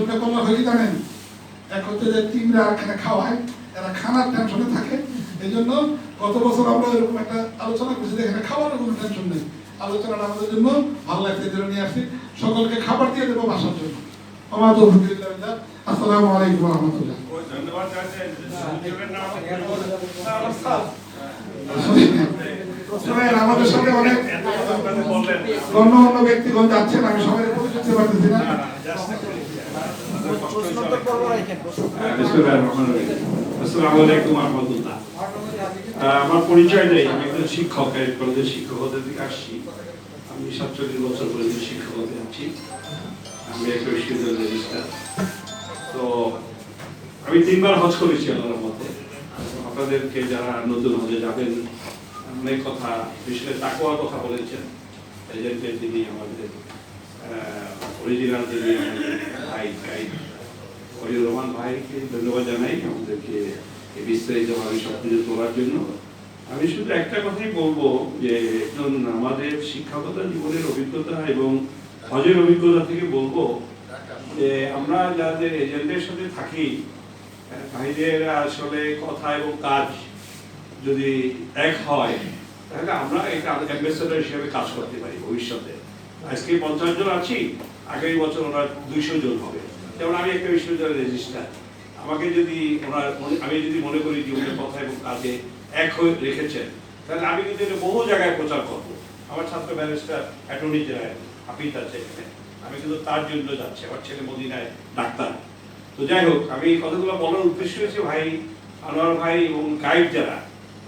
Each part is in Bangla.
টেনশনটা করলে হয়ে জানেন? এক হচ্ছে যে টিমরা এখানে খাওয়ায় এরা খানার টেনশনে থাকে। এই জন্য গত বছর আমরা এরকম একটা আলোচনা করছি যে এখানে খাবারের কোনো টেনশন নেই। আলোচনাটা আমাদের জন্য ভালো লাগছে এই নিয়ে আসছি। সকলকে খাবার দিয়ে দেবো বাসার জন্য। আমার তো আসসালামু আলাইকুম রহমতুল্লাহ। নাম শোনেন, আমাদের সাথে অনেক এত কথা আপনাদের বললেন। গণ্যমান্য ব্যক্তিগণ যাচ্ছেন আমি সবাই পরিচয় পারতেছি না। আমার পরিচয় নেই, আমি একজন শিক্ষক কলেজের শিক্ষক হতে আসছি। আমি সাতচল্লিশ বছর শিক্ষক হতে আছি আমি একটা রেজিস্টার তো আমি তিনবার হজ করেছি আল্লাহর মতে আপনাদেরকে যারা নতুন হজে যাবেন, অনেক কথা, বিশেষ তাকুয়ার কথা বলেছেন। এজেন্টের যিনি আমাদের অরিজিনাল যিনি ভাই গাইড রহমান ভাইকে ধন্যবাদ জানাই আমাদেরকে বিস্তারিতভাবে সব কিছু তোলার জন্য। আমি শুধু একটা কথাই বলব যে, একজন আমাদের শিক্ষকতা জীবনের অভিজ্ঞতা এবং হজের অভিজ্ঞতা থেকে বলব যে, আমরা যাদের এজেন্টের সাথে থাকি ভাইদের আসলে কথা এবং কাজ যদি এক হয়, তাহলে আমরা এটা অ্যাম্বাসেডার হিসেবে কাজ করতে পারি ভবিষ্যতে। আজকে পঞ্চাশ জন আছি, আগামী বছর ওনার দুইশো জন হবে। যেমন আমি একটা বিশ্ববিদ্যালয়ের রেজিস্টার আমাকে যদি ওনার আমি যদি মনে করি যে উনি কথা এবং কাজে এক হয়ে রেখেছেন, তাহলে আমি কিন্তু এটা বহু জায়গায় প্রচার করব। আমার ছাত্র ব্যারিস্টার অ্যাটর্নি জেনারেল হাফিজ আছে এখানে। আমি কিন্তু তার জন্য যাচ্ছি, আমার ছেলে মদিনায় ডাক্তার। তো যাই হোক, আমি এই কথাগুলো বলার উদ্দেশ্য হচ্ছে ভাই, আনোয়ার ভাই এবং গাইড যারা।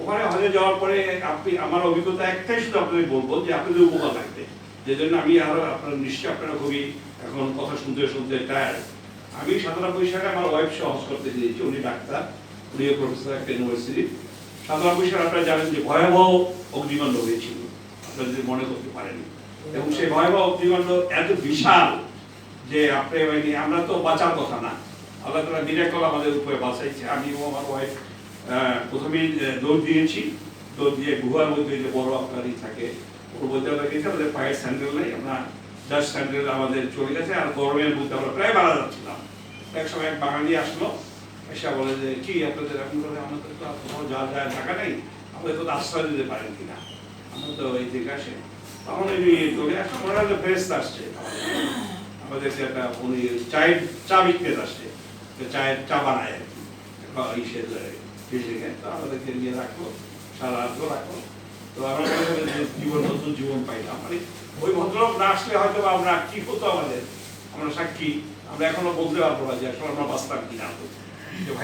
ওখানে হজে যাওয়ার পরে আপনি আমার অভিজ্ঞতা একটাই শুধু আপনাদের বলব যে আপনাদের উপকার লাগবে। যে জন্য আমি আরও আপনার নিশ্চয়ই আপনারা খুবই এখন কথা শুনতে শুনতে টায়ার আমি সাতানব্বই সালে আমার ওয়াইফ সহ হজ করতে দিয়েছি উনি ডাক্তার উনিও প্রফেসর একটা ইউনিভার্সিটি সাতানব্বই সালে আপনারা জানেন যে ভয়াবহ অগ্নিকাণ্ড হয়েছিল। আপনারা যদি মনে করতে পারেন। এবং সেই ভয়াবহ অগ্নিকাণ্ড এত বিশাল যে আপনি মানে আমরা তো বাঁচার কথা না। আল্লাহ তালা মিরাকল আমাদের উপরে বাঁচাইছে। আমি ও আমার ওয়াইফ প্রথমেই দৌড় দিয়েছি। দৌড় দিয়ে গুহার মধ্যে যে বড় আপনার ই থাকে আমরা গেছি আমাদের পায়ের স্যান্ডেল নেই আমরা জাস্ট স্যান্ডেল আমাদের চলে গেছে আর গরমের মধ্যে আমরা প্রায় মারা যাচ্ছিলাম এক সময় এক বাঙালি আসলো এসে বলে যে কি আপনাদের এখন করে আমাদের তো কোথাও যাওয়া যায় টাকা নেই আমাদের তো আশ্রয় দিতে পারেন কিনা আমরা তো এই দিকে আসে তখন উনি চলে আসে মনে হয় ফেরেস্ত আসছে আমাদেরকে একটা উনি চায়ের চা বিক্রেত আসছে চায়ের চা বানায় আর কি বিল্ডিংয়ে তো আমাদেরকে নিয়ে রাখল সারা রাত্র রাখল মনে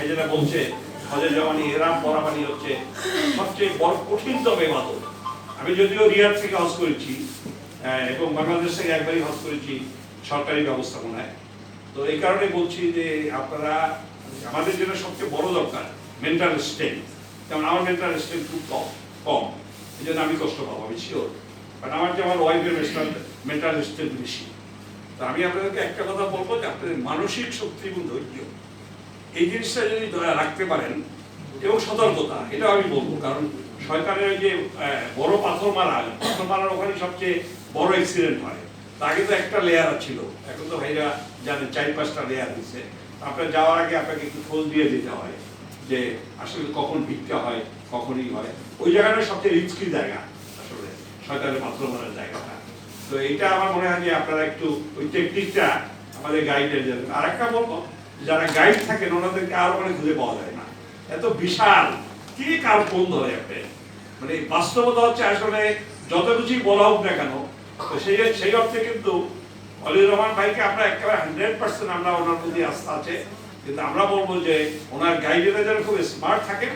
যেটা সবচেয়ে বড় আমি যদিও রিয়াদ থেকে হজ করেছি এবং বাংলাদেশ থেকে একবারই হজ করেছি সরকারি ব্যবস্থাপনায়। তো এই কারণে বলছি যে আপনারা, আমাদের জন্য সবচেয়ে বড় দরকার মেন্টাল স্ট্রেংথ যেমন আমার মেন্টাল স্ট্রেংথ খুব কম কম। এই আমি কষ্ট পাবো, আমি শিওর বাট আমার যে আমার ওয়াইফের মেন্টাল মেন্টাল স্ট্রেংথ বেশি। তো আমি আপনাদেরকে একটা কথা বলব যে আপনাদের মানসিক শক্তি এবং ধৈর্য, এই জিনিসটা যদি রাখতে পারেন এবং সতর্কতা, এটাও আমি বলব। কারণ শয়তানের যে বড় পাথর মারা, পাথর মারার ওখানে সবচেয়ে বড় অ্যাক্সিডেন্ট হয়। আগে তো একটা লেয়ার ছিল, এখন তো ভাইরা জানেন চার পাঁচটা লেয়ার দিচ্ছে আপনার যাওয়ার আগে আপনাকে একটু খোঁজ দিয়ে দিতে হয়। যে আসলে কখন ভিড়তে হয়, কখনই হয়, ওই জায়গাটা সবচেয়ে রিস্কি জায়গা আসলে, শয়তানের পাথর মারার জায়গাটা। তো এইটা আমার মনে হয় যে আপনারা একটু ওই টেকনিকটা আমাদের গাইডের জন্য। আর একটা বলব, যারা গাইড থাকেন, ওনাদেরকে আর ওখানে খুঁজে পাওয়া যায় না। এত বিশাল, কি কার কোন ধরে আপনি? মানে বাস্তবতা হচ্ছে আসলে যত কিছুই বলা হোক না কেন সেই সেই অর্থে কিন্তু অলিউর রহমান ভাইকে আমরা একেবারে হান্ড্রেড পার্সেন্ট আমরা ওনার প্রতি আস্থা আছে। কিন্তু আমরা বলব যে ওনার গাইডেরা যেন খুব স্মার্ট থাকে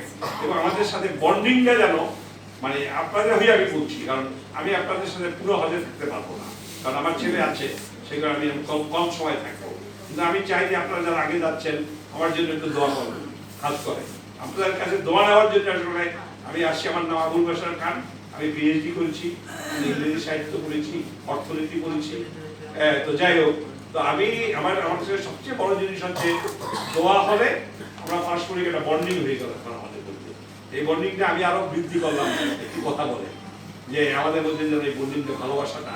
এবং আমাদের সাথে বন্ডিংটা যেন মানে আপনাদের হয়ে আমি বলছি কারণ আমি আপনাদের সাথে পুরো হজে থাকতে পারব না। কারণ আমার ছেলে আছে সেগুলো আমি কম কম সময় থাকব। কিন্তু আমি চাই যে আপনারা যারা আগে যাচ্ছেন আমার জন্য একটু দোয়া করবেন খাস করে আপনাদের কাছে দোয়া নেওয়ার জন্য আসলে আমি আসছি আমার নাম আবুল বাসার খান আমি পিএইচডি করেছি ইংরেজি সাহিত্য পড়েছি অর্থনীতি পড়েছি আহ, তো যাই হোক তো আমি আমার আমার কাছে সবচেয়ে বড় জিনিস হচ্ছে দোয়া হলে আমরা পারস্পরিক একটা বন্ডিং হয়ে গেল আমাদের মধ্যে এই বন্ডিংটা আমি আরও বৃদ্ধি করলাম, একটু কথা বলে। যে আমাদের মধ্যে যারা এই বন্ডিংটা ভালোবাসাটা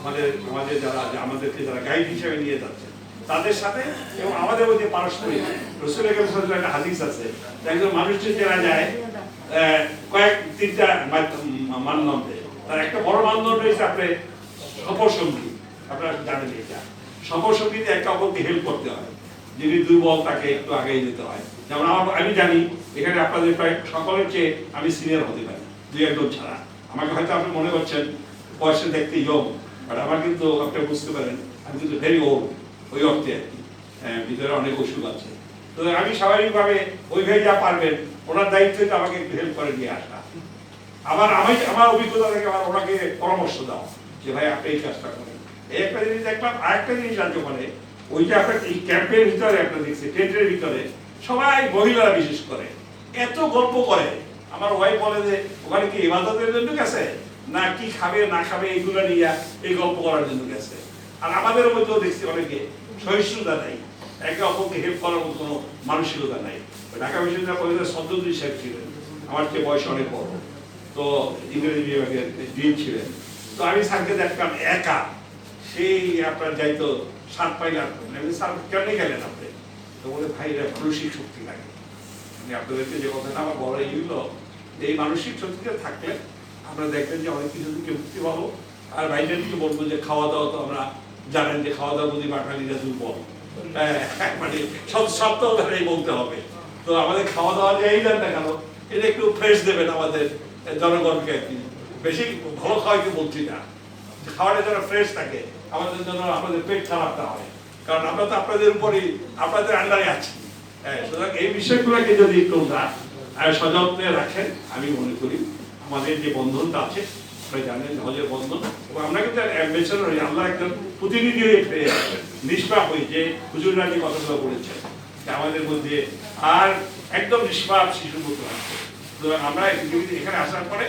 আমাদের আমাদের যারা আমাদেরকে যারা গাইড হিসেবে নিয়ে যাচ্ছে, তাদের সাথে এবং আমাদের মধ্যে পারস্পরিক। রসুল একটা হাদিস আছে একজন মানুষকে চেনা যায় কয়েক তিনটা মানদণ্ডে। তার একটা বড় মানদণ্ড হচ্ছে আপনার সফরসঙ্গী আপনারা জানেন এটা। সফরসঙ্গীতে একটা অপরকে হেল্প করতে হয় যিনি দুর্বল তাকে একটু আগে যেতে হয়। যেমন আমার আমি জানি এখানে আপনাদের প্রায় সকলের চেয়ে আমি সিনিয়র হতে পারি দুই একজন ছাড়া। আমাকে হয়তো আপনি মনে করছেন বয়সে দেখতে ইয়ং বাট আমার কিন্তু আপনি বুঝতে পারেন আমি কিন্তু ভেরি ওল্ড ওই অর্থে আর কি। হ্যাঁ, ভিতরে অনেক ওষুধ আছে। তো আমি স্বাভাবিকভাবে ওই ভাই যা পারবেন ওনার দায়িত্ব আমাকে একটু হেল্প করে নিয়ে আসা। আবার আমি আমার অভিজ্ঞতা থেকে আমার ওনাকে পরামর্শ দাও যে ভাই আপনি এই কাজটা করেন। একটা জিনিস দেখলাম আরেকটা জিনিস রাজ্য করে ওই যে আপনার এই ক্যাম্পের ভিতরে একটা দেখছি টেন্টের ভিতরে সবাই মহিলারা বিশেষ করে, এত গল্প করে। আমার ওয়াইফ বলে যে, ওখানে কি ইবাদতের জন্য গেছে? না কি খাবে, না খাবে এইগুলো নিয়ে এই গল্প করার জন্য গেছে? আর আমাদের মধ্যেও দেখছি অনেকে সহিষ্ণুতা নাই, একে অপরকে হেল্প করার মতো কোনো মানসিকতা নাই। ঢাকা বিশ্ববিদ্যালয় কলেজের সদ্যদী সাহেব ছিলেন, আমার চেয়ে বয়স অনেক বড়। তো ইংরেজি বিভাগের ডিন ছিলেন। তো আমি স্যারকে দেখতাম একা। সেই আপনার যাইতো পাইলাম। আমি স্যার কেমনি গেলেন আপনি? তো বলে ভাই এরা মানসিক শক্তি লাগে। আমি আপনাদেরকে যে কথাটা আমার এই মানসিক শক্তিটা থাকলে আপনারা দেখবেন যে অনেক কিছু থেকে মুক্তি পাবো। আর বলব যে খাওয়া দাওয়া তো আমরা জানেন যে খাওয়া দাওয়া বুঝি বাঙালিরা দুর্বল হ্যাঁ, মানে সব তো ওখানেই বলতে হবে। তো আমাদের খাওয়া দাওয়া যে এই দেন না কেন এটা একটু ফ্রেশ দেবেন আমাদের জনগণকে আর কি। বেশি ভালো খাওয়াই কি বলছি না। খাওয়াটা যেন ফ্রেশ থাকে। আমাদের জন্য আমাদের পেট খারাপ না হয়। কারণ আমরা তো আপনাদের উপরই আপনাদের আন্ডারে আছি। হ্যাঁ সুতরাং এই বিষয়গুলোকে যদি আহ, সযত্নে রাখেন আমি মনে করি আমাদের যে বন্ধনটা আছে জানেন হজের বন্ধন এবং আমরা কিন্তু হই আল্লাহ একজন প্রতিনিধি হয়ে আসবেন নিষ্পাপ হয়ে যে হুজুররা কথাগুলো বলেছেন আমাদের মধ্যে আর একদম নিষ্পাপ শিশুর মতো আছে আমরা এখানে আসার পরে